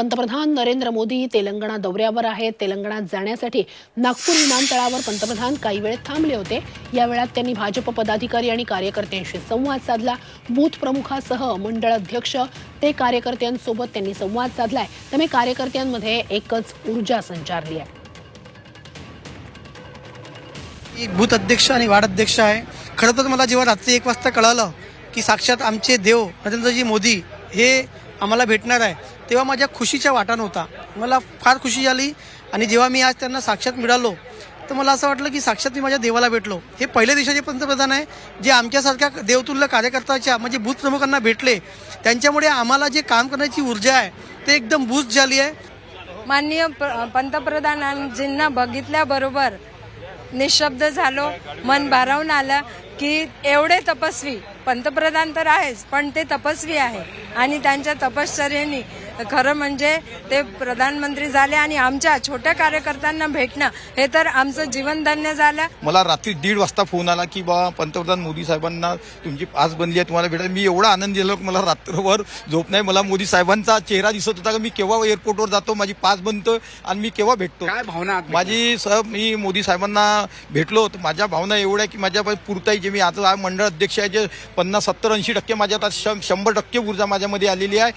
पंतप्रधान नरेंद्र मोदी तेलंगणा दौऱ्यावर आहेत. तेलंगणात जाण्यासाठी नागपूर विमानतळावर पंतप्रधान काही वेळ थांबले होते. या वेळात त्यांनी भाजप पदाधिकारी आणि कार्यकर्त्यांशी संवाद साधला. बूथ प्रमुखासह मंडळ अध्यक्ष ते कार्यकर्त्यांसोबत त्यांनी संवाद साधलाय. त्यामुळे कार्यकर्त्यांमध्ये एकच ऊर्जा संचारली आहे. एक बूथ अध्यक्ष आणि वार्ड अध्यक्ष आहे. खरं तर मला जेव्हा रात्री एक वाजता कळालं की साक्षात आमचे देव नरेंद्रजी मोदी हे आम्हाला भेटणार आहे. तेव्हा माझ्या खुशीच्या वाटा नव्हता. मला फार खुशी झाली आणि जेव्हा मी आज त्यांना साक्षात मिळालो तर मला असं वाटलं की साक्षात मी माझ्या देवाला भेटलो. हे पहिल्या देशाचे पंतप्रधान आहे जे आमच्यासारख्या देवतुल्य कार्यकर्त्याच्या म्हणजे बूथ प्रमुखांना भेटले. त्यांच्यामुळे आम्हाला जे काम करण्याची ऊर्जा आहे ते एकदम बूस्ट झाली आहे. माननीय प- पंतप्रधानांजींना बघितल्याबरोबर निशब्द झालो. मन भारावून आलं की एवढे तपस्वी पंतप्रधान तर आहेच पण ते तपस्वी आहे. आणि त्यांच्या तपश्चर्येनी खरं म्हणजे ते प्रधानमंत्री झाले आणि आमच्या छोट्या कार्यकर्त्यांना भेटणं हे तर आमचं जीवन धन्य झालं. मला रात्री दीड वाजता फोन आला की बा पंतप्रधान मोदी साहेबांना तुमची पास बनली आहे तुम्हाला भेटायला. मी एवढा आनंद झालो की मला रात्रभर झोप नाही. मला मोदी साहेबांचा चेहरा दिसत होता की मी केव्हा एअरपोर्टवर जातो माझी पास बनतो आणि मी केव्हा भेटतो. काय भावना आत माझी सर मी मोदी साहेबांना भेटलो. तर माझ्या भावना एवढ्या की माझ्या पुरताही जे मी आता हा मंडळ अध्यक्ष आहे जे पन्नास सत्तर ऐंशी टक्के माझ्यात आज शं- शंभर टक्के ऊर्जा माझ्यामध्ये आलेली आहे.